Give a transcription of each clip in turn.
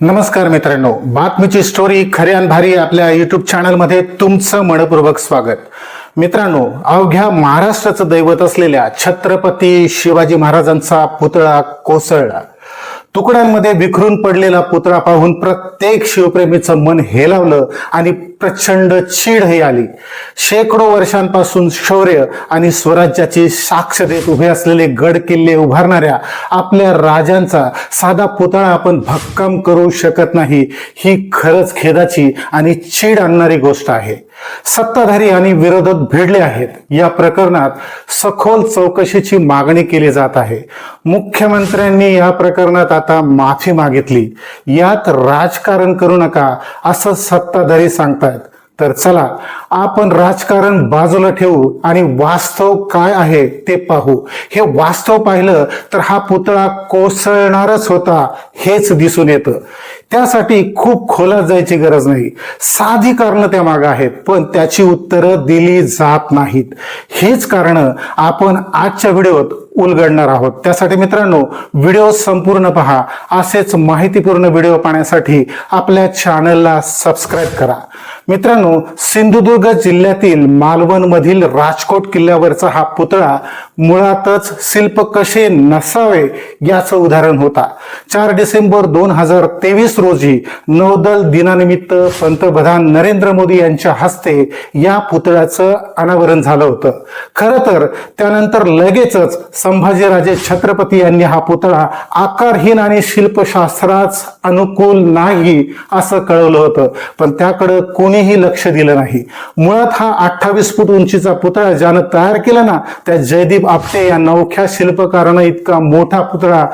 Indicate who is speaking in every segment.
Speaker 1: नमस्कार मित्रांनो. बातमीची स्टोरी खऱ्यान भारी आपल्या युट्यूब चॅनलमध्ये तुमचं मनपूर्वक स्वागत. मित्रांनो अवघ्या महाराष्ट्राचं दैवत असलेल्या छत्रपती शिवाजी महाराजांचा पुतळा कोसळला. तुकड्यांमध्ये विखरून पडलेला पुतळा पाहून प्रत्येक शिवप्रेमीचं मन हेलावलं आणि प्रचंड चीडही आली. शेकडो वर्षांपासून शौर्य आणि स्वराज्याची साक्ष देत उभे असलेले गड किल्ले उभारणाऱ्या आपल्या राजांचा साधा पुतळा आपण भक्कम करू शकत नाही. ही खरंच खेदाची आणि चीड आणणारी गोष्ट आहे. सत्ताधारी आणि विरोधक भिडले आहेत. या प्रकरणात सखोल चौकशीची मागणी केली जात आहे. मुख्यमंत्र्यांनी या प्रकरणात आता माफी मागितली. यात राजकारण करू नका असं सत्ताधारी सांगतायत. तर चला आपण राजकारण बाजूला ठेवू आणि वास्तव काय आहे ते पाहू. हे वास्तव पाहिलं तर हा पुतळा कोसळणारच होता हेच दिसून येतं. त्यासाठी खूप खोलात जायची गरज नाही. साधी कारणं त्या मागं आहेत पण त्याची उत्तरं दिली जात नाहीत. हेच कारणं आपण आजच्या व्हिडिओत उलगडणार आहोत. त्यासाठी मित्रांनो व्हिडिओ संपूर्ण पहा. असेच माहितीपूर्ण व्हिडिओ पाहण्यासाठी आपल्या चॅनलला सबस्क्राईब करा. मित्रांनो सिंधुदुर्ग जिल्ह्यातील मालवणमधील राजकोट किल्ल्यावरचा हा पुतळा मुळातच शिल्प कसे नसावे याचं उदाहरण होता. चार डिसेंबर दोन हजार तेवीस रोजी नौदल दिनानिमित्त पंतप्रधान नरेंद्र मोदी यांच्या हस्ते या पुतळ्याचं अनावरण झालं होतं. खरं तर त्यानंतर लगेचच संभाजीराजे छत्रपती यांनी हा पुतळा आकारहीन आणि शिल्पशास्त्रास अनुकूल नाही असं कळवलं होतं. पण त्याकडं कोणीही लक्ष दिलं नाही. मुळात हा अठ्ठावीस फूट उंचीचा पुतळा ज्यानं तयार केला ना त्या जयदीप आपटे या नवख्या शिल्पकारानं इतका मोठा पुतळा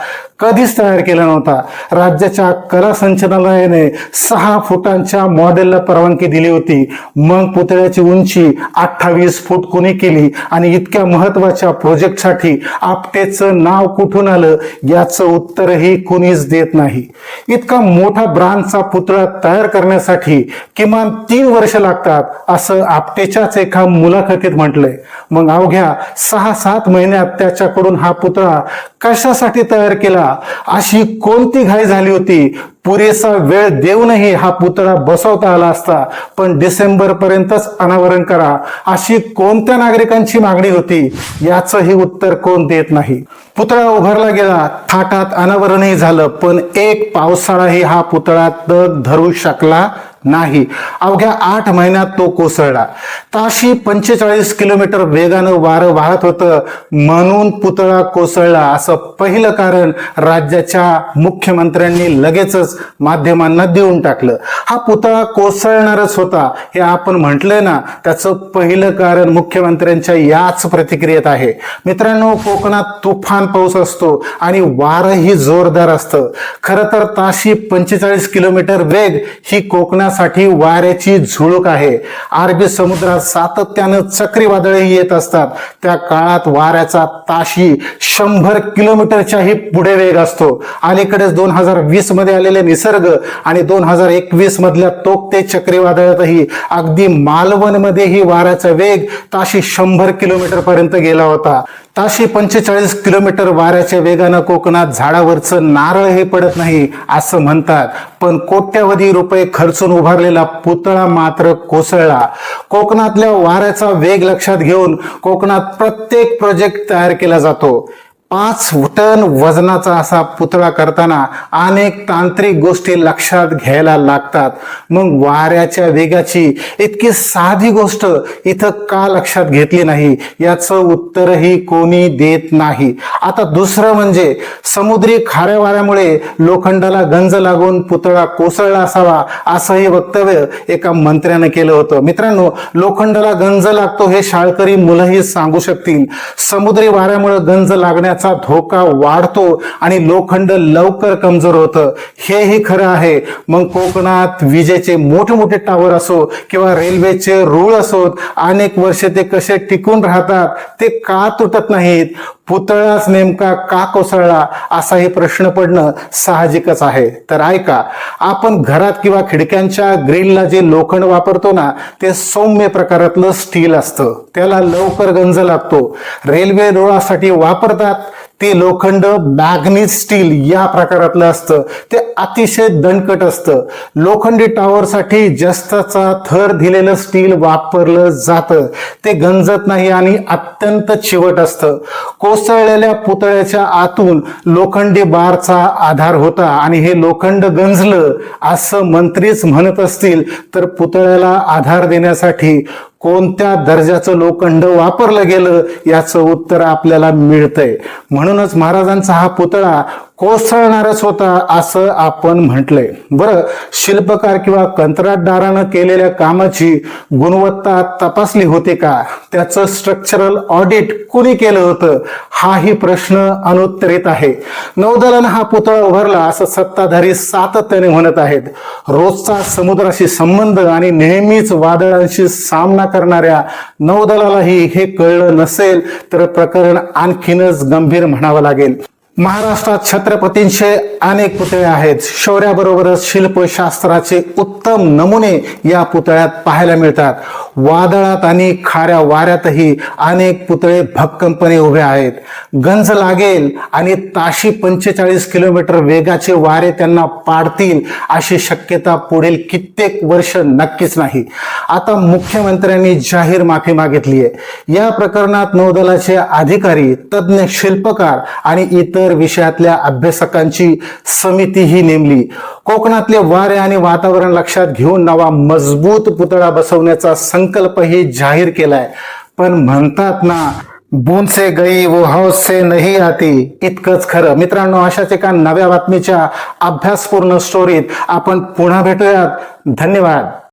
Speaker 1: कधीच तयार केला नव्हता. राज्याच्या कला संचालनालयाने सहा फुटांच्या मॉडेलला परवानगी दिली होती. मग पुतळ्याची उंची अठ्ठावीस फूट कोणी केली आणि इतक्या महत्त्वाच्या प्रोजेक्टसाठी आपटेचं नाव कुठून आलं याचं उत्तरही कुणीच देत नाही. इतका मोठा ब्रांडचा पुतळा तयार करण्यासाठी किमान तीन वर्ष लागतात असं आपटेच्याच एका मुलाखतीत म्हटलंय. मग अवघ्या सहा सात महिन्यात त्याच्याकडून हा पुतळा कशासाठी तयार केला? अशी कोणती घाई झाली होती? पुरेसा वेळ देऊनही हा पुतळा बसवता आला असता पण डिसेंबर पर्यंतच अनावरण करा अशी कोणत्या नागरिकांची मागणी होती याचंही उत्तर कोण देत नाही. पुतळा उभारला गेला थाटात अनावरणही झालं पण एक पावसाळाही हा पुतळा तग धरू शकला नाही. अवघ्या आठ महिन्यात तो कोसळला. ताशी पंचेचाळीस किलोमीटर वेगानं वारं वाहत होतं म्हणून पुतळा कोसळला असं पहिलं कारण राज्याच्या मुख्यमंत्र्यांनी लगेचच माध्यमांना देऊन टाकलं. हा पुतळा कोसळणारच होता हे आपण म्हटलंय ना त्याचं पहिलं कारण मुख्यमंत्र्यांच्या याच प्रतिक्रियेत आहे. मित्रांनो कोकणात तुफान पाऊस असतो आणि वारंही जोरदार असतं. खरं तर ताशी पंचेचाळीस किलोमीटर वेग ही कोकणासाठी वाऱ्याची झुळूक आहे. अरबी समुद्रात सातत्यानं चक्रीवादळही येत असतात. त्या काळात वाऱ्याचा ताशी शंभर किलोमीटरच्याही पुढे वेग असतो. अलीकडेच दोन हजार वीसमध्ये आलेले निसर्ग आणि दोन हजार एकवीस मधल्या तोकते चक्रीवादळातही अगदी मालवणमध्येही वाऱ्याचा वेग ताशी शंभर किलोमीटर पर्यंत गेला होता. ताशी पंचेचाळीस किलोमीटर वाऱ्याच्या वेगानं कोकणात झाडावरचं नारळ हे पडत नाही असं म्हणतात. पण कोट्यवधी रुपये खर्चून उभारलेला पुतळा मात्र कोसळला. कोकणातल्या वाऱ्याचा वेग लक्षात घेऊन कोकणात प्रत्येक प्रोजेक्ट तयार केला जातो. पाच टन वजनाचा असा पुतळा करताना अनेक तांत्रिक गोष्टी लक्षात घ्यायला लागतात. मग वाऱ्याच्या वेगाची इतकी साधी गोष्ट इथं का लक्षात घेतली नाही? याचं उत्तरही कोणी देत नाही. आता दुसरं म्हणजे समुद्री खाऱ्या वाऱ्यामुळे लोखंडाला गंज लागून पुतळा कोसळला असावा असंही वक्तव्य एका मंत्र्यानं केलं होतं. मित्रांनो लोखंडाला गंज लागतो हे शाळकरी मुलंही सांगू शकतील. समुद्री वाऱ्यामुळे गंज लागण्याचं धोका वाढतो आणि लोखंड लवकर कमजोर होतं. हेही खरं आहे. मग कोकणात विजेचे मोठे मोठे टावर असो किंवा रेल्वेचे रूळ असोत अनेक वर्ष ते कसे टिकून राहतात ते का तुटत नाहीत? पुतळाच नेमका का कोसळला असा हे प्रश्न पडणं साहजिकच आहे. तर ऐका आपण घरात किंवा खिडक्यांच्या ग्रिलला जे लोखंड वापरतो ना ते सौम्य प्रकारातलं स्टील असतं. त्याला लवकर गंज लागतो. रेल्वे रुळासाठी वापरतात ते लोखंड मॅग्नीज स्टील या प्रकारातलं असतं. ते अतिशय दणकट असतं. लोखंडी टॉवरसाठी जास्तचा थर दिलेलं स्टील वापरलं जातं. ते गंजत नाही आणि अत्यंत चिवट असतं. कोसळलेल्या पुतळ्याच्या आतून लोखंडी बारचा आधार होता आणि हे लोखंड गंजलं असं मंत्रीच म्हणत असतील तर पुतळ्याला आधार देण्यासाठी कोणत्या दर्जाचं लोखंड वापरलं गेलं याचं उत्तर आपल्याला मिळतंय. म्हणूनच महाराजांचा हा पुतळा कोसळणारच होता असं आपण म्हटलंय. बरं शिल्पकार किंवा कंत्राटदारानं केलेल्या कामाची गुणवत्ता तपासली होती का? त्याचं स्ट्रक्चरल ऑडिट कुणी केलं होतं? हाही प्रश्न अनुत्तरित आहे. नौदलानं हा पुतळा उभारला असं सत्ताधारी सातत्याने म्हणत आहेत. रोजचा समुद्राशी संबंध आणि नेहमीच वादळांशी सामना करणाऱ्या नौदलालाही हे कळलं नसेल तर प्रकरण आणखीनच गंभीर म्हणावं लागेल. महाराष्ट्रात छत्रपतींचे अनेक पुतळे आहेत. शौर्याबरोबरच शिल्पशास्त्राचे उत्तम नमुने या पुतळ्यात पाहायला मिळतात. वादळात आणि खाऱ्या वाऱ्यातही अनेक पुतळे भक्कमपणे उभे आहेत. गंज लागेल आणि ताशी पंचेचाळीस किलोमीटर वेगाचे वारे त्यांना पाडतील अशी शक्यता पुढील कित्येक वर्ष नक्कीच नाही. आता मुख्यमंत्र्यांनी जाहीर माफी मागितली आहे या प्रकरणात नौदलाचे अधिकारी तज्ज्ञ शिल्पकार आणि इतर विषयातल्या अभ्यासकांची समितीही नेमली. कोकणातले वारे आणि वातावरण लक्षात घेऊन नवा मजबूत पुतळा बसवण्याचा संकल्पही जाहीर केलाय. पण म्हणतात ना बूंद से गई वो हौस से नाही आती. इतकंच खरं. मित्रांनो अशाच एका नव्या बातमीच्या अभ्यासपूर्ण स्टोरीत आपण पुन्हा भेटूयात. धन्यवाद.